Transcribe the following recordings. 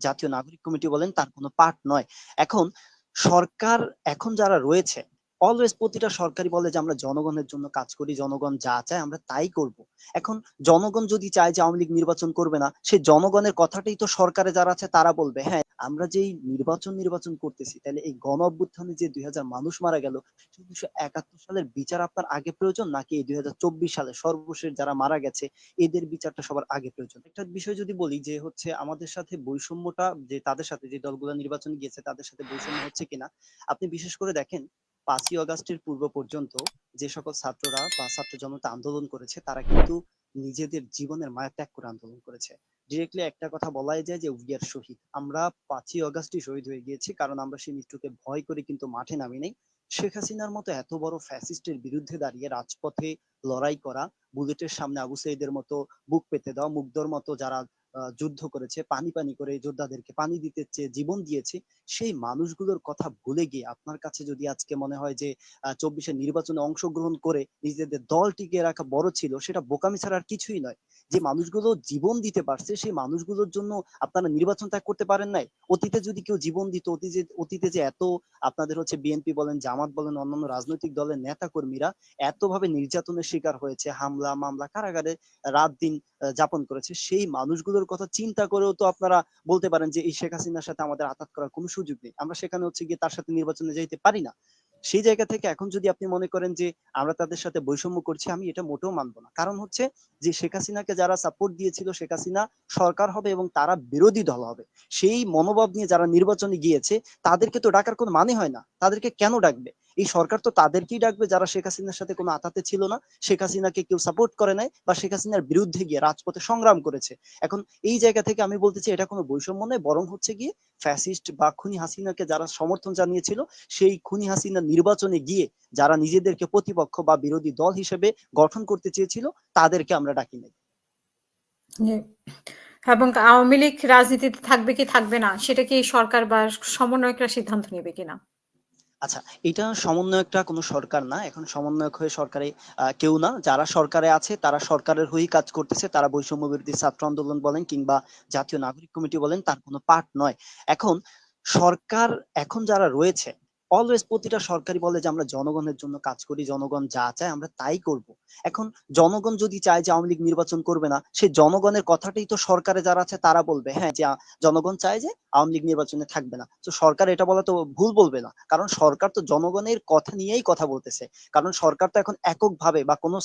জাতীয় নাগরিক কমিটি বলেন তার কোনো পার্ট নয়। এখন সরকার এখন যারা রয়েছে অলওয়েজ প্রতিটা সরকারি বলে যে আমরা জনগণের জন্য কাজ করি, জনগণ যা চায় আমরা তাই করব। এখন জনগণ যদি চায় যে আওয়ামী লীগ নির্বাচন করবে না, সে জনগণের কথাটাই তো সরকারে যারা আছে তারা বলবে হ্যাঁ আমরা যেই নির্বাচন নির্বাচন করতেছি, তাহলে এই গণ অভ্যুত্থানে যে দুই হাজার মানুষ মারা গেল উনিশশো একাত্তর সালের বিচার আপনার আগে প্রয়োজন, নাকি এই দুই হাজার চব্বিশ সালে সর্বশেষ যারা মারা গেছে, এদের বিচারটা সবার আগে প্রয়োজন? একটা বিষয় যদি বলি যে হচ্ছে আমাদের সাথে বৈষম্যটা যে তাদের সাথে যে দলগুলো নির্বাচন গিয়েছে, তাদের সাথে বৈষম্য হচ্ছে কিনা, আপনি বিশেষ করে দেখেন পাঁচই অগাস্টের পূর্ব পর্যন্ত যে সকল ছাত্ররা বা ছাত্র জনতা আন্দোলন করেছে, তারা কিন্তু নিজেদের জীবনের মায়া ত্যাগ করে আন্দোলন করেছে। ডিরেক্টলি একটা কথা বলাই যায় যে উই আর শহীদ। আমরা পাঁচই অগাস্টই শহীদ হয়ে গিয়েছি, কারণ আমরা সেই মৃত্যুকে ভয় করে কিন্তু মাঠে নামি নাই শেখ হাসিনার মতো এত বড় ফ্যাসিস্টের বিরুদ্ধে দাঁড়িয়ে রাজপথে লড়াই করা, বুলেটের সামনে আবু সাইদের মতো বুক পেতে দেওয়া, মুগ্ধর মতো যারা যুদ্ধ করেছে, পানি পানি করে যোদ্ধাদেরকে পানি দিতে চেয়ে জীবন দিয়েছে, সেই মানুষগুলোর কথা ভুলে গিয়ে আপনার কাছে যদি আজকে মনে হয় যে চব্বিশের নির্বাচনে অংশগ্রহণ করে নিজেদের দল টিকিয়ে রাখা বড় ছিল, সেটা বোকামি ছাড়া আর কিছুই নয়। যে মানুষগুলো জীবন দিতে পারছে, সেই মানুষগুলোর জন্য আপনারা নির্বাচন ত্যাগ করতে পারেন নাই। অতীতে যদি কেউ জীবন দিত, অতীতে অতীতে যে এত আপনাদের হচ্ছে বিএনপি বলেন, জামাত বলেন, অন্যান্য রাজনৈতিক দলের নেতা কর্মীরা এতভাবে নির্যাতনের শিকার হয়েছে, হামলা, মামলা, কারাগারে রাত দিন যাপন করেছে, সেই মানুষগুলোর কথা চিন্তা করেও তো আপনারা বলতে পারেন যে এই শেখ হাসিনার সাথে আমাদের আঘাত করার কোনো সুযোগ নেই। আমরা সেখানে হচ্ছে গিয়ে তার সাথে নির্বাচনে যাইতে পারি না। সেই জায়গা থেকে এখন যদি আপনি মনে করেন যে আমরা তাদের সাথে বৈষম্য করছি, আমি এটা মোটেও মানব না। কারণ হচ্ছে যে শেখ হাসিনাকে যারা সাপোর্ট দিয়েছিল, শেখ হাসিনা সরকার হবে এবং তারা বিরোধী দল হবে। সেই মনোভাব নিয়ে যারা নির্বাচনে গিয়েছে, তাদেরকে তো ডাকার কোনো মানে হয় না। তাদেরকে কেন ডাকবে? এই সরকার তো তাদেরকেই ডাকবে যারা শেখ হাসিনার সাথে কোনো আতাতে ছিল না। শেখ হাসিনাকে কেউ সাপোর্ট করে নাই বা শেখ হাসিনার বিরুদ্ধে গিয়ে রাজপথে সংগ্রাম করেছে। এখন এই জায়গা থেকে আমি বলতে চাই, এটা কোনো বৈষম্য নয়, বরং হচ্ছে গিয়ে ফ্যাসিস্ট বা খুনি হাসিনাকে যারা সমর্থন জানিয়েছিল, সেই খুনি হাসিনা নির্বাচনে গিয়ে যারা নিজেদেরকে প্রতিপক্ষ বা বিরোধী দল হিসেবে গঠন করতে চেয়েছিল, তাদেরকে আমরা ডাকি নাই। এবং আওয়ামী লীগ রাজনীতিতে থাকবে কি থাকবে না, সেটা কি সরকার বা সমন্বয়করা সিদ্ধান্ত নেবে কিনা? আচ্ছা এটা সমন্বয়কটা কোনো সরকার না। এখন সমন্বয়ক হয়ে সরকারে কেউ না। যারা সরকারে আছে, তারা সরকারের হয়েই কাজ করতেছে। তারা বৈষম্য বিরোধী ছাত্র আন্দোলন বলেন কিংবা জাতীয় নাগরিক কমিটি বলেন, তার কোনো পার্ট নয়। এখন সরকার, এখন যারা রয়েছে অলওয়েজ প্রতিটা সরকারি বলে যে আমরা জনগণের জন্য কাজ করি, জনগণ যা চায় আমরা তাই করব। এখন জনগণ যদি চায় যে আওয়ামী লীগ নির্বাচন করবে না, সে জনগণের কথাটাই তো সরকারে যারা আছে তারা বলবে হ্যাঁ যে জনগণ চায় যে আওয়ামী লীগ নির্বাচনে থাকবে না। তো সরকার এটা বলা তো ভুল বলবে না। কারণ সরকার তো জনগণের কথা নিয়েই কথা বলতেছে। কারণ সরকার তো এখন এককভাবে বা কোনো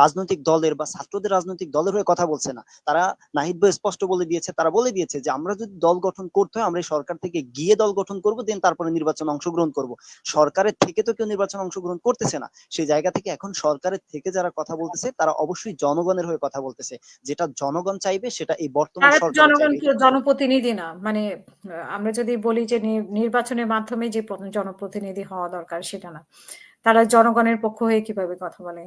রাজনৈতিক দলের বা ছাত্রদের রাজনৈতিক দলের হয়ে কথা বলছে না। তারা নাহিদ ভাই স্পষ্ট বলে দিয়েছে, তারা বলে দিয়েছে যে আমরা যদি দল গঠন করতে হয়, আমরা সরকার থেকে গিয়ে দল গঠন করব, দেন তারপরে নির্বাচনে অংশগ্রহণ করব। সরকারের থেকে তো কেউ নির্বাচনে অংশগ্রহণ করতেছে না। সেই জায়গা থেকে এখন সরকারের থেকে যারা কথা বলতেছে তারা অবশ্যই জনগণের হয়ে কথা বলতেছে। যেটা জনগণ চাইবে সেটা এই বর্তমান সরকার জনগণ কি জনপ্রতিনিধি না। মানে আমরা যদি বলি যে নির্বাচনের মাধ্যমে যে জনপ্রতিনিধি হওয়া দরকার সেটা না। তারা জনগণের পক্ষ হয়ে কীভাবে কথা বলে?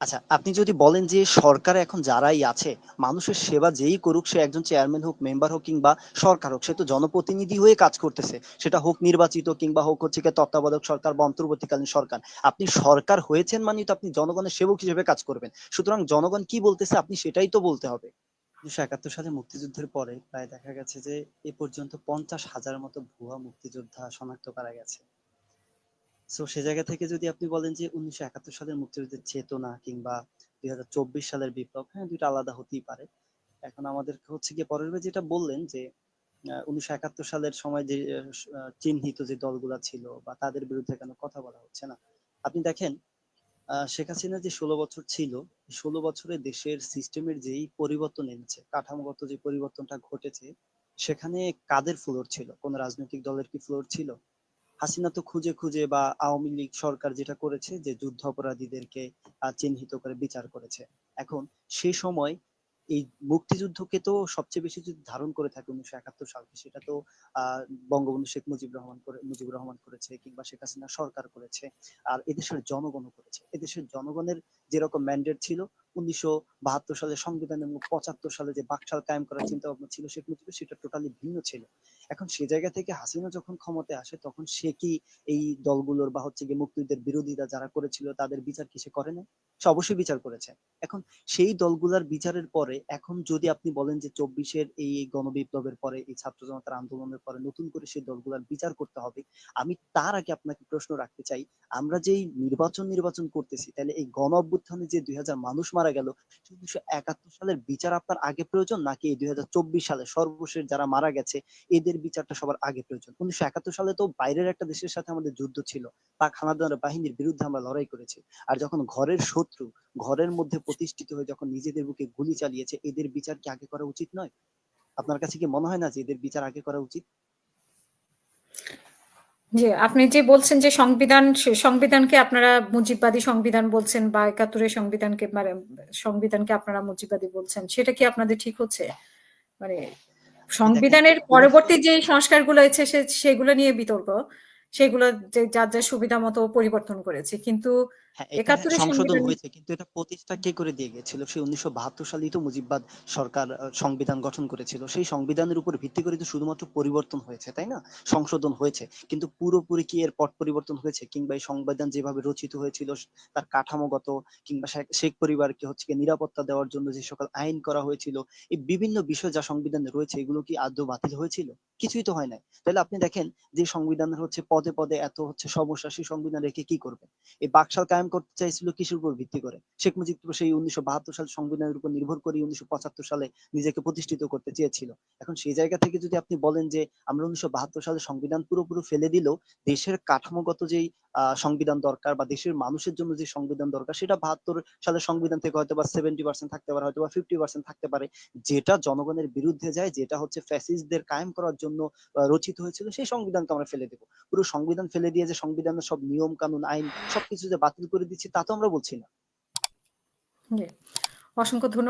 আচ্ছা আপনি যদি বলেন যে সরকার এখন যারাই আছে, মানুষের সেবা যেই করুক, সে একজন চেয়ারম্যান হোক মেম্বার হোক কিংবা সরকার হোক, সে তো জনপ্রতিনিধি হয়ে কাজ করতেছে। সেটা হোক নির্বাচিত কিংবা হোক হচ্ছে তত্ত্বাবধায়ক সরকার বা অন্তর্বর্তীকালীন সরকার। আপনি সরকার হয়েছেন মানে তো আপনি জনগণের সেবক হিসেবে কাজ করবেন। সুতরাং জনগণ কি বলতেছে, আপনি সেটাই তো বলতে হবে। উনিশশো একাত্তর সালে মুক্তিযুদ্ধের পরে প্রায় দেখা গেছে যে, এ পর্যন্ত পঞ্চাশ হাজারের মতো ভুয়া মুক্তিযোদ্ধা শনাক্ত করা গেছে। সো সে জায়গা থেকে যদি আপনি বলেন যে উনিশশো একাত্তর সালের মুক্তিযুদ্ধের চেতনা কিংবা দুই হাজার চব্বিশ সালের বিপ্লব হ্যাঁ দুইটা আলাদা হতেই পারে। এখন আমাদের হচ্ছে গিয়ে পরের যেটা বললেন যে উনিশশো একাত্তর সালের সময় যে চিহ্নিত যে দলগুলা ছিল বা তাদের বিরুদ্ধে কেন কথা বলা হচ্ছে না। আপনি দেখেন শেখ হাসিনা যে ষোলো বছর ছিল ষোলো বছরে দেশের সিস্টেমের যেই পরিবর্তন এনেছে, কাঠামোগত যে পরিবর্তনটা ঘটেছে, সেখানে কাদের ফ্লোর ছিল? কোন রাজনৈতিক দলের কি ফ্লোর ছিল? হাসিনা তো খুঁজে খুঁজে বা আওয়ামী লীগ সরকার যেটা করেছে যে যুদ্ধ অপরাধীদেরকে চিহ্নিত করে বিচার করেছে। এখন সেই সময় এই মুক্তিযুদ্ধকে তো সবচেয়ে বেশি যদি ধারণ করে থাকে উনিশশো একাত্তর সালকে, সেটা তো বঙ্গবন্ধু শেখ মুজিবুর রহমান করে, মুজিবুর রহমান করেছে কিংবা শেখ হাসিনা সরকার করেছে। আর এদেশের জনগণও করেছে। এদেশের জনগণের যেরকম ম্যান্ডেট ছিল উনিশশো বাহাত্তর সালে সংবিধান এবং পঁচাত্তর সালে যে বাকশাল কায়েম করার চিন্তা ভাবনা ছিল শেখ মুজিবের সেটা টোটালি ভিন্ন ছিল। এখন সে জায়গা থেকে হাসিনা যখন ক্ষমতায় আসে, তখন সে কি এই দলগুলোর বা হচ্ছে গিয়ে মুক্তিযুদ্ধের বিরোধিতা যারা করেছিল, তাদের বিচার কি সে করে না সে অবশ্যই বিচার করেছে। এখন সেই দলগুলার বিচারের পরে, এখন যদি আপনি বলেন যে চব্বিশের এই গণবিপ্লবের পরে, এই ছাত্র জনতার আন্দোলনের পরে নতুন করে সেই দলগুলার বিচার করতে হবে, আমি তার আগে আপনাকে প্রশ্ন রাখতে চাই, আমরা যেই নির্বাচন নির্বাচন করতেছি, তাহলে এই গণ অভ্যুত্থানে যে দুই হাজার মানুষ মারা গেল। উনিশশো একাত্তর সালের বিচার আপনার আগে প্রয়োজন নাকি এই দুই হাজার চব্বিশ সালে সর্বশেষ যারা মারা গেছে, এদের বিচারটা সবার আগে প্রয়োজন? উনিশশো একাত্তর সালে তো বাইরের একটা দেশের সাথে আমাদের যুদ্ধ ছিল, পাক হানাদার বাহিনীর বিরুদ্ধে আমরা লড়াই করেছি। আর যখন ঘরের শত্রু ঘরের মধ্যে প্রতিষ্ঠিত হয়ে যখন নিজেদের বুকে গুলি চালিয়েছে, এদের বিচার কি আগে করা উচিত নয়? আপনার কাছে কি মনে হয় না যে এদের বিচার আগে করা উচিত? জি, আপনি যে বলছেন যে সংবিধান সংবিধানকে আপনারা মুজিববাদী সংবিধান বলছেন বা একাত্তরের সংবিধানকে মানে সংবিধানকে আপনারা মুজিববাদী বলছেন সেটা কি আপনাদের ঠিক হচ্ছে? মানে সংবিধানের পরবর্তী যে সংস্কারগুলো হয়েছে সেগুলো নিয়ে বিতর্ক। সেগুলো যার যার সুবিধা মতো পরিবর্তন করেছে। কিন্তু হ্যাঁ সংশোধন সংবিধান- হয়েছে কিন্তু এটা প্রতিষ্ঠা কে করে দিয়ে গেছিল? সেই উনিশশো বাহাত্তর সালেই তো মুজিববাদ সরকার সংবিধান গঠন করেছিল। সেই সংবিধানের উপর ভিত্তি করে তো শুধুমাত্র পরিবর্তন হয়েছে তাই না? সংশোধন হয়েছে। কিন্তু পুরোপুরি কি এর পট পরিবর্তন হয়েছে? কিংবা এই সংবিধান যেভাবে রচিত হয়েছিল তার কাঠামোগত কিংবা শেখ- শেখ পরিবারকে হচ্ছে নিরাপত্তা দেওয়ার জন্য যে সকল আইন করা হয়েছিল এই বিভিন্ন বিষয় যা সংবিধানে রয়েছে এগুলো কি আদৌ বাতিল হয়েছিল? কিছুই তো হয় নাই। তাহলে আপনি দেখেন যে সংবিধানের হচ্ছে পদে পদে এত হচ্ছে সমস্যা, সেই সংবিধান রেখে কি করবে? এই বাকশাল কায়েম করতে চাইছিল কিসের উপর ভিত্তি করে? শেখ মুজিব সেই উনিশশো বাহাত্তর সাল সংবিধানের উপর নির্ভর করে উনিশশো পঁচাত্তর সালে নিজেকে প্রতিষ্ঠিত করতে চেয়েছিল। এখন সেই জায়গা থেকে যদি আপনি বলেন যে আমরা উনিশশো বাহাত্তর সালে সংবিধান পুরোপুরি ফেলে দিলেও দেশের কাঠামোগত যেই সংবিধান দরকার বা দেশের মানুষের জন্য যে সংবিধান দরকার, সেটা বাহাত্তর সালের সংবিধান থেকে হয়তো বা সেভেন্টি পার্সেন্ট থাকতে পারে হয়তো বা ফিফটি পার্সেন্ট থাকতে পারে। যেটা জনগণের বিরুদ্ধে যায়, যেটা হচ্ছে ফ্যাসিস্টদের কায়েম করার জন্য রচিত হয়েছিল, সেই সংবিধানকে আমরা ফেলে দেবো। পুরো সংবিধান ফেলে দিয়ে যে সংবিধানের সব নিয়ম, কানুন, আইন, সবকিছু যে বাতিল করে দিচ্ছি, তা তো আমরা বলছি না। অসংখ্য ধন্যবাদ।